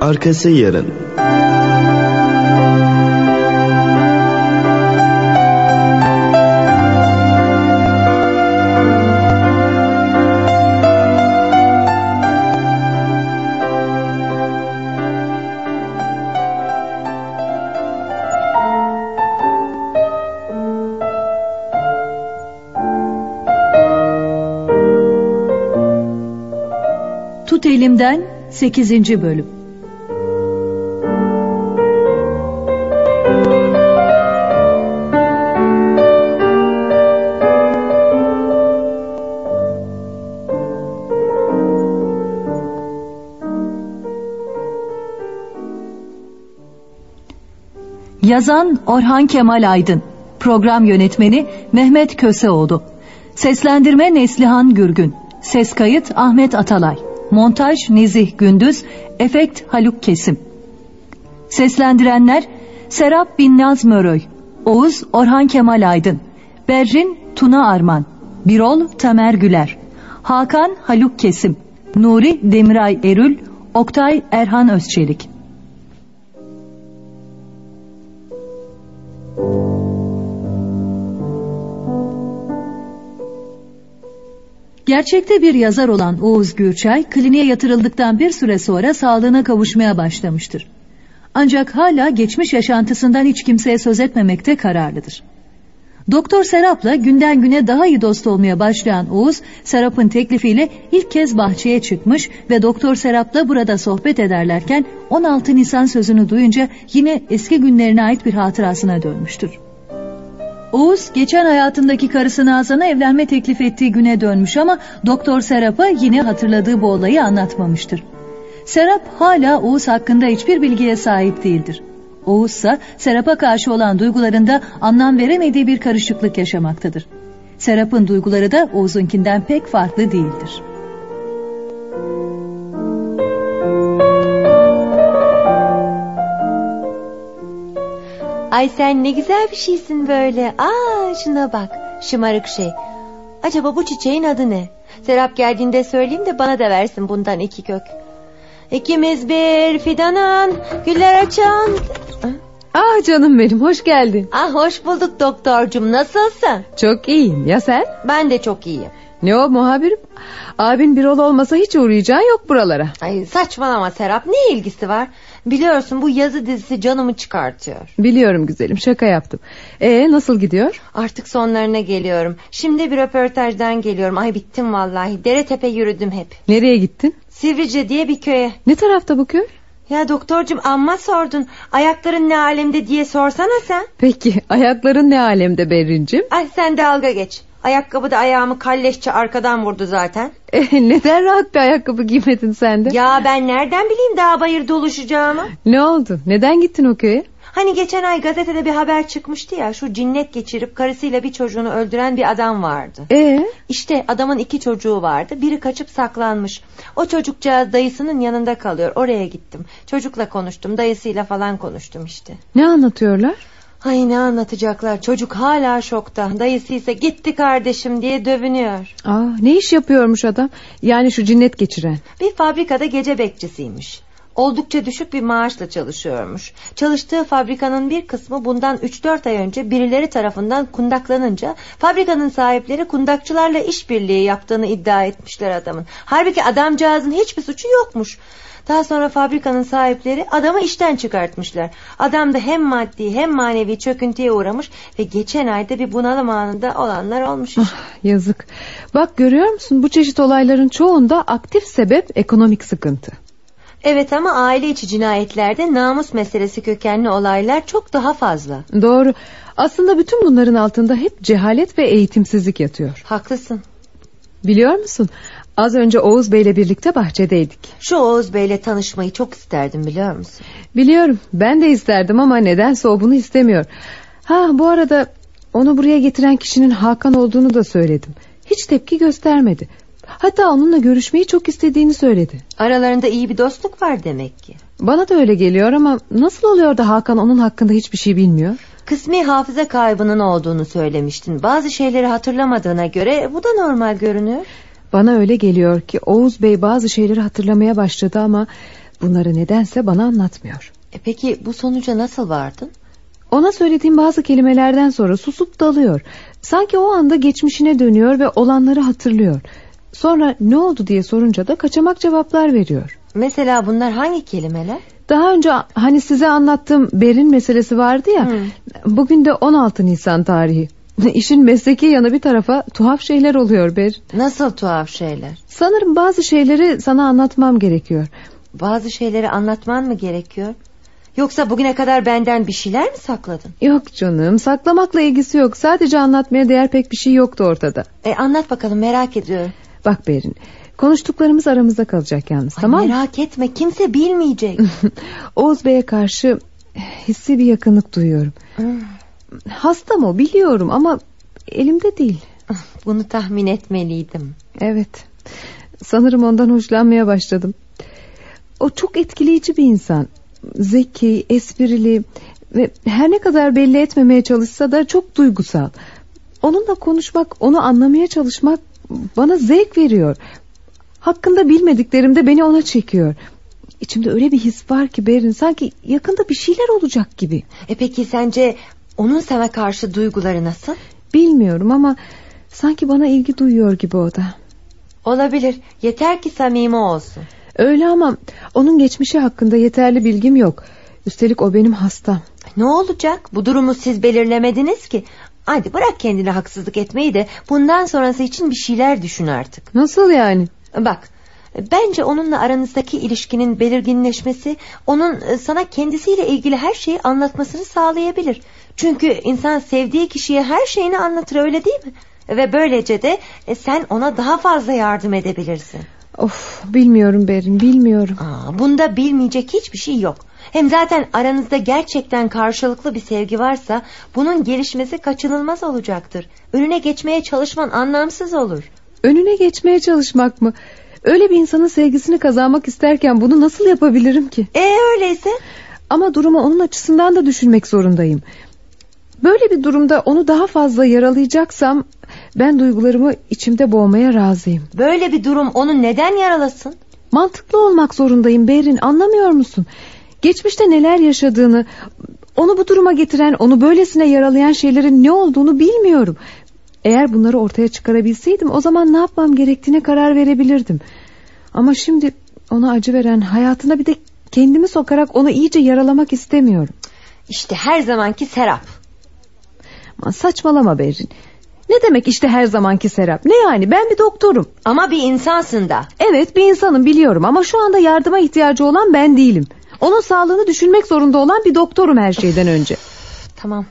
Arkası yarın. Tut Elimden 8. Bölüm Yazan Orhan Kemal Aydın. Program Yönetmeni Mehmet Köseoğlu. Seslendirme Neslihan Gürgün. Ses kayıt Ahmet Atalay. Montaj Nezih Gündüz Efekt Haluk Kesim. Seslendirenler Serap Binnaz Möröy Oğuz Orhan Kemal Aydın Berrin Tuna Arman Birol Tamer Güler Hakan Haluk Kesim Nuri Demiray Erül Oktay Erhan Özçelik Gerçekte bir yazar olan Oğuz Gürçay, kliniğe yatırıldıktan bir süre sonra sağlığına kavuşmaya başlamıştır. Ancak hala geçmiş yaşantısından hiç kimseye söz etmemekte kararlıdır. Doktor Serap'la günden güne daha iyi dost olmaya başlayan Oğuz, Serap'ın teklifiyle ilk kez bahçeye çıkmış ve Doktor Serap'la burada sohbet ederlerken 16 Nisan sözünü duyunca yine eski günlerine ait bir hatırasına dönmüştür. Oğuz geçen hayatındaki karısı Nazan'a evlenme teklif ettiği güne dönmüş ama Doktor Serap'a yine hatırladığı bu olayı anlatmamıştır. Serap hala Oğuz hakkında hiçbir bilgiye sahip değildir. Oğuz ise Serap'a karşı olan duygularında anlam veremediği bir karışıklık yaşamaktadır. Serap'ın duyguları da Oğuz'unkinden pek farklı değildir. Ay sen ne güzel bir şeysin böyle. Aa şuna bak. Şımarık şey. Acaba bu çiçeğin adı ne? Serap geldiğinde söyleyeyim de bana da versin bundan iki kök. İkimiz bir fidanan, güller açan. Ah canım benim hoş geldin. Ah hoş bulduk doktorcum nasılsın? Çok iyiyim ya sen? Ben de çok iyiyim. Ne o muhabirim? Abin bir ol olmasa hiç uğrayacağı yok buralara. Ay saçmalama Serap ne ilgisi var? Biliyorsun bu yazı dizisi canımı çıkartıyor. Biliyorum güzelim şaka yaptım. Ee nasıl gidiyor? Artık sonlarına geliyorum. Şimdi bir röportajdan geliyorum. Ay bittim vallahi. Dere tepe yürüdüm hep. Nereye gittin? Sivrice diye bir köye. Ne tarafta bu köy? Ya doktorcum amma sordun. Ayakların ne alemde diye sorsana sen. Peki ayakların ne alemde Berrincim? Ay sen dalga geç. Ayakkabı da ayağımı kalleşçe arkadan vurdu zaten. E, neden rahat bir ayakkabı giymedin sen de? Ya ben nereden bileyim dağ bayır doluşacağımı? Ne oldu? Neden gittin o köye? Hani geçen ay gazetede bir haber çıkmıştı ya şu cinnet geçirip karısıyla bir çocuğunu öldüren bir adam vardı. Ee? İşte adamın iki çocuğu vardı. Biri kaçıp saklanmış. O çocukcağız dayısının yanında kalıyor. Oraya gittim. Çocukla konuştum. Dayısıyla falan konuştum işte. Ne anlatıyorlar? Ay ne anlatacaklar. Çocuk hala şokta. Dayısı ise gitti kardeşim diye dövünüyor. Aa, ne iş yapıyormuş adam? Yani şu cinnet geçiren. Bir fabrikada gece bekçisiymiş. Oldukça düşük bir maaşla çalışıyormuş. Çalıştığı fabrikanın bir kısmı bundan 3-4 ay önce birileri tarafından kundaklanınca fabrikanın sahipleri kundakçılarla işbirliği yaptığını iddia etmişler adamın. Halbuki adamcağızın hiçbir suçu yokmuş. Daha sonra fabrikanın sahipleri adamı işten çıkartmışlar. Adam da hem maddi hem manevi çöküntüye uğramış ve geçen ayda bir bunalım anında olanlar olmuş. işte. Ah, yazık. Bak görüyor musun bu çeşit olayların çoğunda aktif sebep ekonomik sıkıntı. Evet ama aile içi cinayetlerde namus meselesi kökenli olaylar çok daha fazla. Doğru. Aslında bütün bunların altında hep cehalet ve eğitimsizlik yatıyor. Haklısın. Biliyor musun? Az önce Oğuz Bey'le birlikte bahçedeydik. Şu Oğuz Bey'le tanışmayı çok isterdim biliyor musun? Biliyorum. Ben de isterdim ama nedense o bunu istemiyor. Ha bu arada onu buraya getiren kişinin Hakan olduğunu da söyledim. Hiç tepki göstermedi. Hatta onunla görüşmeyi çok istediğini söyledi. Aralarında iyi bir dostluk var demek ki. Bana da öyle geliyor ama nasıl oluyor da Hakan onun hakkında hiçbir şey bilmiyor? Kısmi hafıza kaybının olduğunu söylemiştin. Bazı şeyleri hatırlamadığına göre bu da normal görünüyor. Bana öyle geliyor ki Oğuz Bey bazı şeyleri hatırlamaya başladı ama Bunları nedense bana anlatmıyor. E peki bu sonuca nasıl vardın? Ona söylediğim bazı kelimelerden sonra susup dalıyor. Sanki o anda geçmişine dönüyor ve olanları hatırlıyor. Sonra ne oldu diye sorunca da kaçamak cevaplar veriyor. Mesela bunlar hangi kelimeler? Daha önce hani size anlattığım Berin meselesi vardı ya. Hı. Bugün de 16 Nisan tarihi. İşin mesleki yanı bir tarafa tuhaf şeyler oluyor Berin. Nasıl tuhaf şeyler? Sanırım bazı şeyleri sana anlatmam gerekiyor. Bazı şeyleri anlatman mı gerekiyor? Yoksa bugüne kadar benden bir şeyler mi sakladın? Yok canım saklamakla ilgisi yok. Sadece anlatmaya değer pek bir şey yoktu ortada. E anlat bakalım merak ediyorum. Bak Berin konuştuklarımız aramızda kalacak yalnız Ay, tamam? Merak etme kimse bilmeyecek. Oğuz Bey'e karşı hissi bir yakınlık duyuyorum. Hmm, Hastam o biliyorum ama elimde değil. Bunu tahmin etmeliydim. Evet sanırım ondan hoşlanmaya başladım. O çok etkileyici bir insan. Zeki, esprili ve her ne kadar belli etmemeye çalışsa da çok duygusal. Onunla konuşmak, onu anlamaya çalışmak bana zevk veriyor. Hakkında bilmediklerimde beni ona çekiyor. İçimde öyle bir his var ki Berin sanki yakında bir şeyler olacak gibi. E peki sence onun sana karşı duyguları nasıl? Bilmiyorum ama sanki bana ilgi duyuyor gibi o da. Olabilir. Yeter ki samimi olsun. Öyle ama onun geçmişi hakkında yeterli bilgim yok. Üstelik o benim hastam. Ne olacak? Bu durumu siz belirlemediniz ki. Hadi bırak kendine haksızlık etmeyi de bundan sonrası için bir şeyler düşün artık. Nasıl yani? Bak bence onunla aranızdaki ilişkinin belirginleşmesi onun e, sana kendisiyle ilgili her şeyi anlatmasını sağlayabilir. Çünkü insan sevdiği kişiye her şeyini anlatır öyle değil mi? Ve böylece de e, sen ona daha fazla yardım edebilirsin. Of bilmiyorum Berin bilmiyorum. Aa, bunda bilmeyecek hiçbir şey yok. Hem zaten aranızda gerçekten karşılıklı bir sevgi varsa bunun gelişmesi kaçınılmaz olacaktır. Önüne geçmeye çalışman anlamsız olur. Önüne geçmeye çalışmak mı? Öyle bir insanın sevgisini kazanmak isterken bunu nasıl yapabilirim ki? E öyleyse Ama durumu onun açısından da düşünmek zorundayım. Böyle bir durumda onu daha fazla yaralayacaksam ben duygularımı içimde boğmaya razıyım. böyle bir durum onu neden yaralasın? Mantıklı olmak zorundayım Berin anlamıyor musun? Geçmişte neler yaşadığını, onu bu duruma getiren, onu böylesine yaralayan şeylerin ne olduğunu bilmiyorum. Eğer bunları ortaya çıkarabilseydim o zaman ne yapmam gerektiğine karar verebilirdim. Ama şimdi ona acı veren hayatına bir de kendimi sokarak onu iyice yaralamak istemiyorum. İşte her zamanki Serap. Aman saçmalama Berin. Ne demek işte her zamanki Serap? Ne yani ben bir doktorum. Ama bir insansın da. Evet bir insanım biliyorum ama şu anda yardıma ihtiyacı olan ben değilim. Onun sağlığını düşünmek zorunda olan bir doktorum her şeyden önce. Tamam.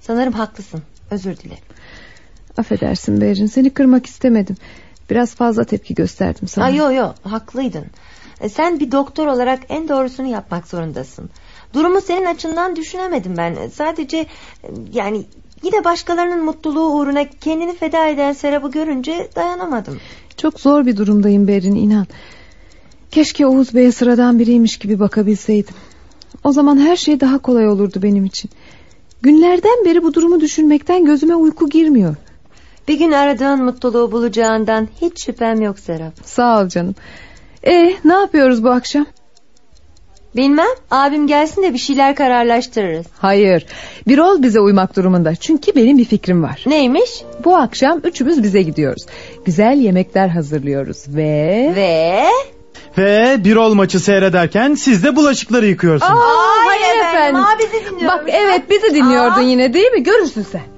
Sanırım haklısın. Özür dilerim. Affedersin Berin seni kırmak istemedim. Biraz fazla tepki gösterdim sana. Ay yo yo haklıydın. E, sen bir doktor olarak en doğrusunu yapmak zorundasın. Durumu senin açından düşünemedim ben. E, Sadece e, yani yine başkalarının mutluluğu uğruna kendini feda eden Serap'ı görünce dayanamadım. Çok zor bir durumdayım Berin inan. Keşke Oğuz Bey'e sıradan biriymiş gibi bakabilseydim. O zaman her şey daha kolay olurdu benim için. Günlerden beri bu durumu düşünmekten gözüme uyku girmiyor. Bir gün aradığın mutluluğu bulacağından hiç şüphem yok Serap. Sağ ol canım. E ne yapıyoruz bu akşam? Bilmem abim gelsin de bir şeyler kararlaştırırız. Hayır. Bir ol bize uymak durumunda. Çünkü benim bir fikrim var. Neymiş? Bu akşam üçümüz bize gidiyoruz. Güzel yemekler hazırlıyoruz ve... Ve... Ve bir ol maçı seyrederken siz de bulaşıkları yıkıyorsunuz. Aa, hayır efendim. Aa, bizi dinliyormuş. Bak evet bizi dinliyordun Aa. yine değil mi? Görürsün sen.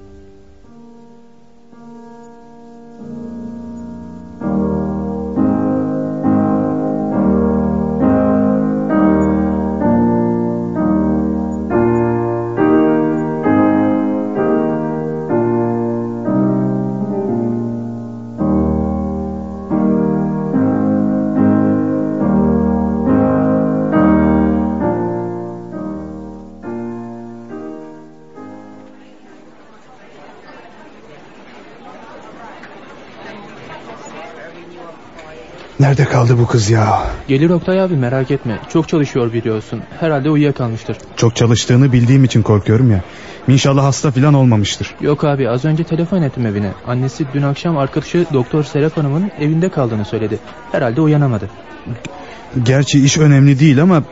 Nerede kaldı bu kız ya? Gelir Oktay abi merak etme. Çok çalışıyor biliyorsun. Herhalde uyuyakalmıştır. Çok çalıştığını bildiğim için korkuyorum ya. İnşallah hasta filan olmamıştır. Yok abi az önce telefon ettim evine. Annesi dün akşam arkadaşı Doktor Serap Hanım'ın evinde kaldığını söyledi. Herhalde uyanamadı. Gerçi iş önemli değil ama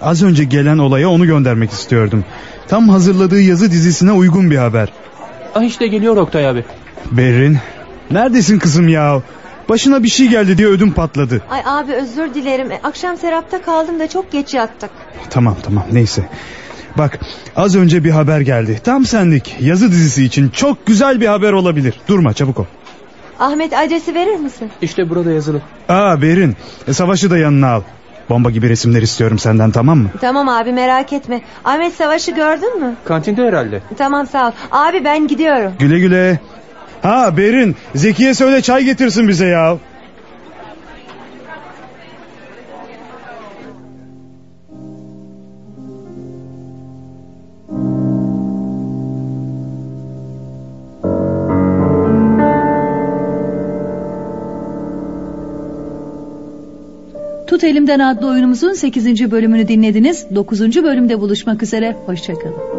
az önce gelen olaya onu göndermek istiyordum. Tam hazırladığı yazı dizisine uygun bir haber. Ah işte geliyor Oktay abi. Berrin, neredesin kızım ya? Başına bir şey geldi diye ödüm patladı. Ay abi özür dilerim. E, Akşam Serap'ta kaldım da çok geç yattık. Tamam tamam neyse. Bak az önce bir haber geldi. Tam sendik. Yazı dizisi için çok güzel bir haber olabilir. Durma çabuk ol. Ahmet adresi verir misin? İşte burada yazılı. Aa Berin, e, savaşı da yanına al. Bomba gibi resimler istiyorum senden tamam mı? Tamam abi merak etme. Ahmet Savaş'ı gördün mü? Kantinde herhalde. Tamam sağ ol. Abi ben gidiyorum. Güle güle. Ha Berin, Zekiye söyle çay getirsin bize ya. Tut Elimden adlı oyunumuzun 8. bölümünü dinlediniz. 9. bölümde buluşmak üzere. Hoşçakalın.